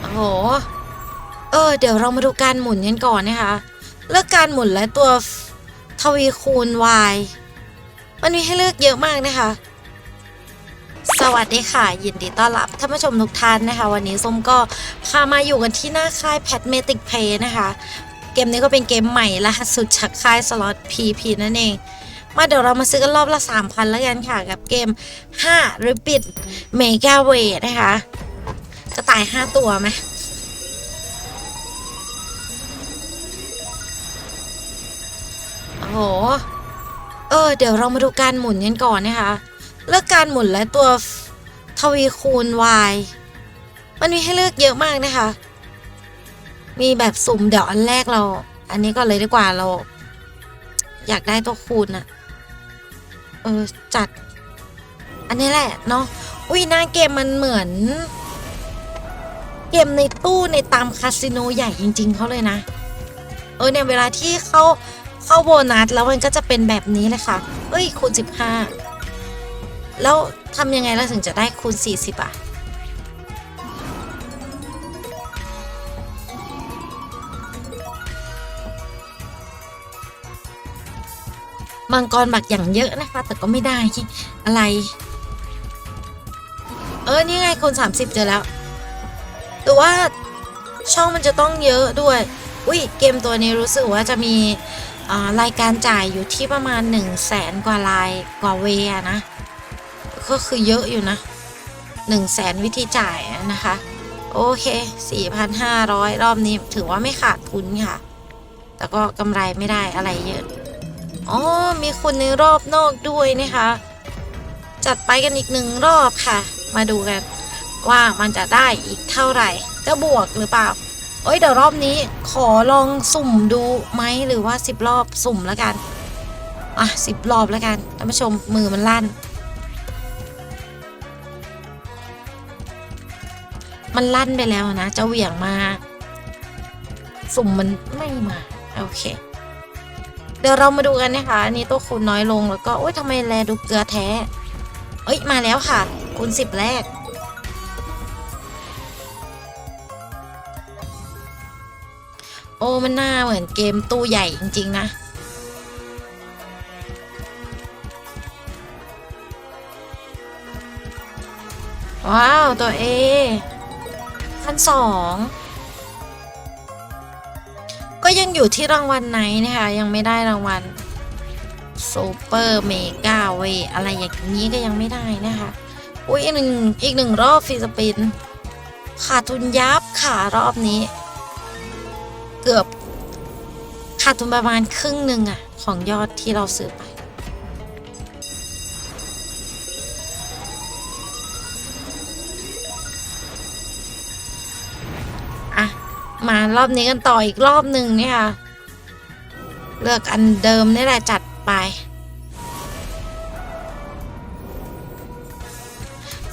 โอ้โห เออ เดี๋ยวเรามาดูการหมุนกันก่อนนะคะ เลือกการหมุนและตัวทวีคูณ y มันมีให้เลือกเยอะมากนะคะ สวัสดีค่ะ ยินดีต้อนรับท่านผู้ชมทุกท่านนะคะ วันนี้ส้มก็พามาอยู่กันที่หน้าค่าย p a t m a t i c Play นะคะ เกมนี้ก็เป็นเกมใหม่ล่าสุดจากค่ายสล็อต PP นั่นเองมาเดี๋ยวเรามาซื้อกันรอบละ 3,000 แล้วกันค่ะ กับเกม5 r i b i t Mega w a y นะคะ กระต่าย5ตัวไหมโอ้โห เออ เดี๋ยวเรามาดูการหมุนกันก่อนนะคะ เลือกการหมุนและตัวทวีคูณ y มันมีให้เลือกเยอะมากนะคะ มีแบบสุ่มเดี๋ยวอันแรกเรา อันนี้ก็เลยดีกว่าเรา อยากได้ตัวคูณอะเออจัด อันนี้แหละเนาะ อุ้ยหน้าเกมมันเหมือน เกมในตู้ในตามคาสิโนใหญ่จริง ๆเขาเลยนะ เออเนี่ยเวลาที่เข้าเข้าโบนัสแล้วมันก็จะเป็นแบบนี้เลยค่ะ เอ้ยคูณ 15 แล้วทำยังไงเราถึงจะได้คูณ 40 อะ มังกรบักอย่างเยอะนะคะ แต่ก็ไม่ได้อะไร เออ นี่ไงคูณ 30 เจอแล้ว แต่ว่าช่องมันจะต้องเยอะด้วย อุ้ยเกมตัวนี้รู้สึกว่าจะมีรายการจ่ายอยู่ที่ประมาณ1 0 0 0 0แสนกว่าลายกว่าเวนะ ก็คือเยอะอยู่นะ1 0 0 0 0แสนวิธีจ่ายนะคะ โอเค 4,500 รอบนี้ถือว่าไม่ขาดทุนค่ะ แต่ก็กำไรไม่ได้อะไรเยอะอ๋อมีคนในรอบนอกด้วยนะคะ จัดไปกันอีกหนึ่งรอบค่ะ มาดูกัน ว่ามันจะได้อีกเท่าไหร่ จะบวกหรือเปล่า เอ้ยเดี๋ยวรอบนี้ขอลองสุ่มดูไหมหรือว่าสิบรอบสุ่มแล้วกัน อะสิบรอบแล้วกันท่านผู้ชมมือมันลั่น มันลั่นไปแล้วนะจะเหวี่ยงมา สุ่มมันไม่มา โอเคเดี๋ยวเรามาดูกันนะคะ อันนี้ตัวคูณน้อยลงแล้วก็โอ๊ยทำไมแลดูเกลือแท้ เอ้ยมาแล้วค่ะคูณสิบแรก โอ้มันน่าเหมือนเกมตู้ใหญ่จริง ๆ นะ ว้าว ตัวเอพันสองก็ยังอยู่ที่รางวัลไหนนะคะ ยังไม่ได้รางวัลซูเปอร์เมกาเวอะไรอย่างนี้ก็ยังไม่ได้นะคะ อุ้ยอีกหนึ่งอีกหนึ่งรอบฟรีสปิน ขาดทุนยับค่ะรอบนี้ เกือบขาดทุนประมาณครึ่งหนึ่งอะของยอดที่เราซื้อไป อะ มารอบนี้กันต่ออีกรอบหนึ่งเนี่ยค่ะ เลือกอันเดิมนี่แหละจัดไป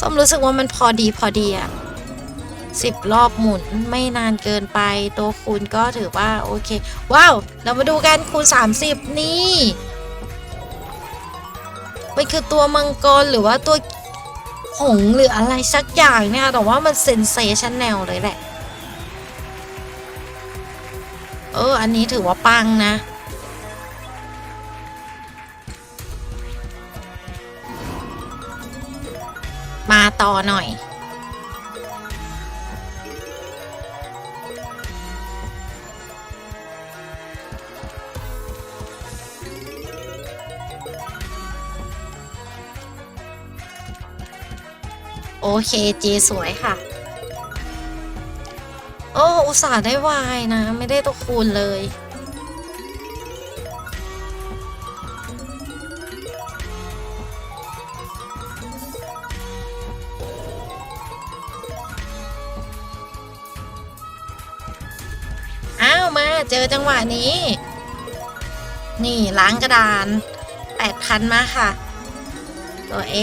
ส้มรู้สึกว่ามันพอดีพอดีอะ สิบรอบหมุนไม่นานเกินไป ตัวคูณก็ถือว่าโอเค ว้าว เรามาดูกันคูณ 30 นี่มันคือตัวมังกรหรือว่าตัวหงหรืออะไรสักอย่างเนี่ยแต่ว่ามันเซนเซชันแนลเลยแหละ เออ อันนี้ถือว่าปังนะ มาต่อหน่อย โอเคเจสวยค่ะ โอ้อุตส่าห์ได้วายนะ ไม่ได้ตัวคูณเลย อ้าวมาเจอจังหวะนี้ นี่ล้างกระดานแปดพันมาค่ะ ตัวเอ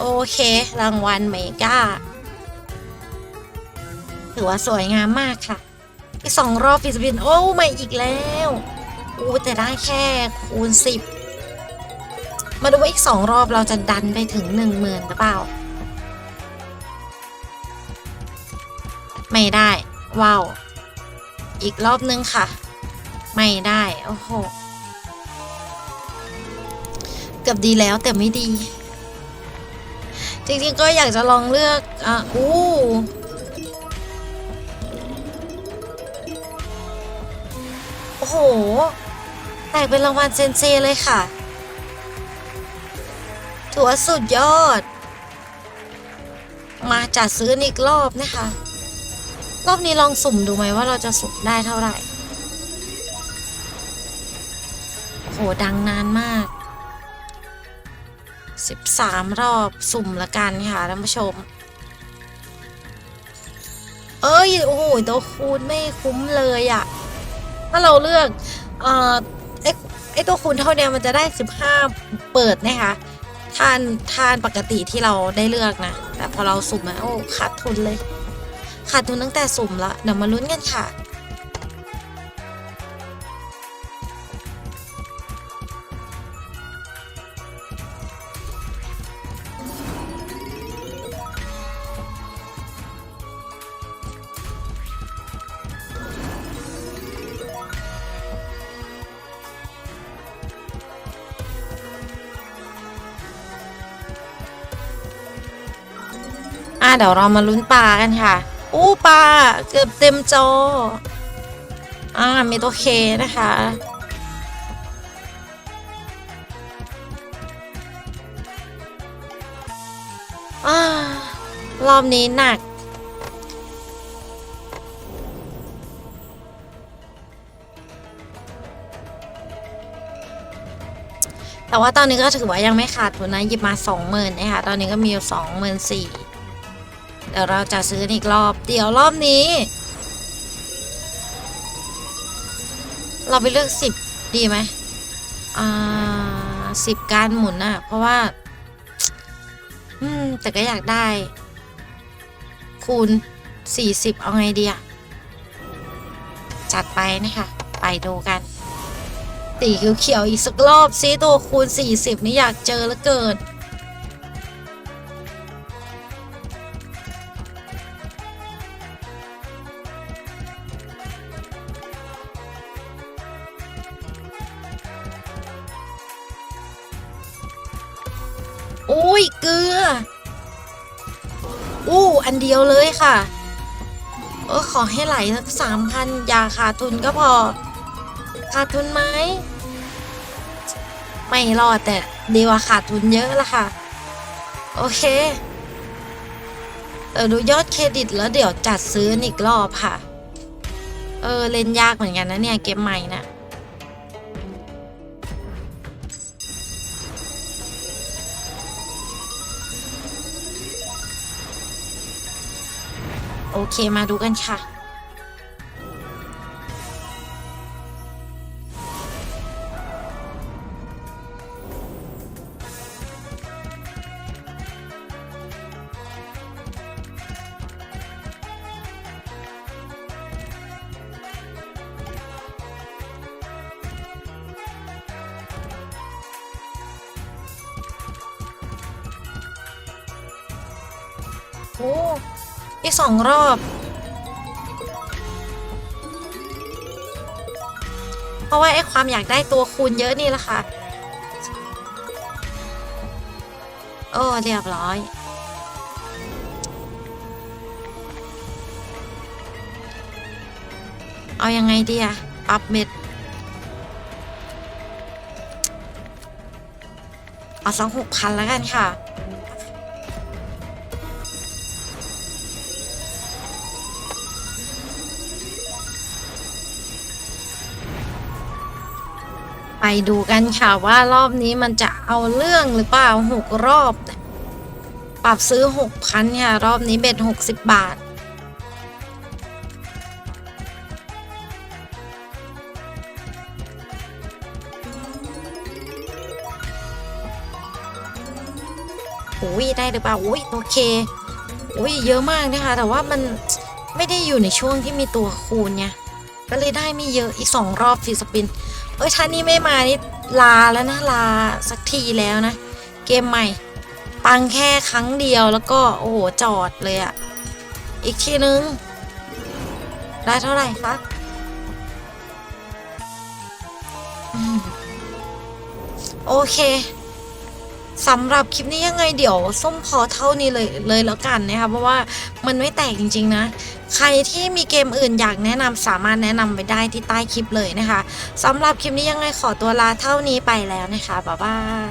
โอเค รางวัลเมกาถือว่าสวยงามมากค่ะอีกสองรอบฟิสบิน โอ้ไม่อีกแล้วอู้แต่ได้แค่คูณสิบมาดูว่าอีกสองรอบเราจะดันไปถึงหนึ่งหมื่นหรือเปล่า ไม่ได้ ว้าว อีกรอบนึงค่ะ ไม่ได้ โอ้โห เกือบดีแล้วแต่ไม่ดี จริงๆก็อยากจะลองเลือกอะอู้โอ้โห แตกเป็นรางวัลเซนเซเลยค่ะถือว่าสุดยอด มาจัดซื้ออีกรอบนะคะ รอบนี้ลองสุ่มดูไหมว่าเราจะสุ่มได้เท่าไหร่โหดังนานมาก 13 รอบสุ่มละกันค่ะท่านผู้ชม เอ้ย โอ้โหตัวคูณไม่คุ้มเลยอะถ้าเราเลือก เอ่อไอไอตัวคูณเท่าเนี้ยมันจะได้ 15 เปิดนะคะทานทานปกติที่เราได้เลือกนะ แต่พอเราสุ่มอะโอ้ขาดทุนเลย ขาดทุนตั้งแต่สุ่มละเดี๋ยวมาลุ้นกันค่ะ อะเดี๋ยวเรามาลุ้นปลากันค่ะ อู้ปลาเกือบเต็มจอ อ่ามีตัวเคนะคะ อ่ารอบนี้หนักแต่ว่าตอนนี้ก็ถือว่ายังไม่ขาดทุนนะหยิบมาสองหมื่นนะคะตอนนี้ก็มีอยู่สองหมื่นสี่ เดี๋ยวเราจะซื้ออีกรอบ เดี๋ยวรอบนี้ เราไปเลือกสิบดีไหมอ่าสิบการหมุนอะเพราะว่า อืม แต่ก็อยากได้ คูณสี่สิบเอาไงดีอะจัดไปนะคะ ไปดูกันสีเขียวๆอีกสักรอบซิตัวคูณ 40 นี่อยากเจอแล้วเกิน อันเดียวเลยค่ะเออขอให้ไหลสักสามพันอย่าขาดทุนก็พอ ขาดทุนไหมไม่รอดแต่ดีกว่าขาดทุนเยอะละค่ะ โอเคเออดูยอดเครดิตแล้วเดี๋ยวจัดซื้ออีกรอบค่ะ เออเล่นยากเหมือนกันนะเนี่ยเกมใหม่น่ะ โอเคมาดูกันค่ะ โอ้ อีกสองรอบ เพราะว่าไอ้ความอยากได้ตัวคูณเยอะนี่แหละค่ะ โอ้เรียบร้อย เอายังไงดีอะปรับเม็ดเอาสักหกพันแล้วกันค่ะ ไปดูกันค่ะว่ารอบนี้มันจะเอาเรื่องหรือเปล่าหกรอบเนี่ยปรับซื้อหกพันค่ะรอบนี้เบ็ดหกสิบบาทโอ้ยได้หรือเปล่าโอ้ยโอเคโอ้ยเยอะมากนะคะแต่ว่ามันไม่ได้อยู่ในช่วงที่มีตัวคูณไงก็เลยได้ไม่เยอะอีกสองรอบฟีสปิน เอ้ยถ้านี่ไม่มานี่ลาแล้วนะลาสักทีแล้วนะ เกมใหม่ ปังแค่ครั้งเดียวแล้วก็โอ้โหจอดเลยอะอีกทีนึง ได้เท่าไหร่คะโอเคสำหรับคลิปนี้ยังไงเดี๋ยวส้มพอเท่านี้เลยเลยแล้วกันนะคะเพราะว่ามันไม่แตกจริง ๆ นะ ใครที่มีเกมอื่นอยากแนะนำสามารถแนะนำไปได้ที่ใต้คลิปเลยนะคะสำหรับคลิปนี้ยังไงขอตัวลาเท่านี้ไปแล้วนะคะบ๊ายบาย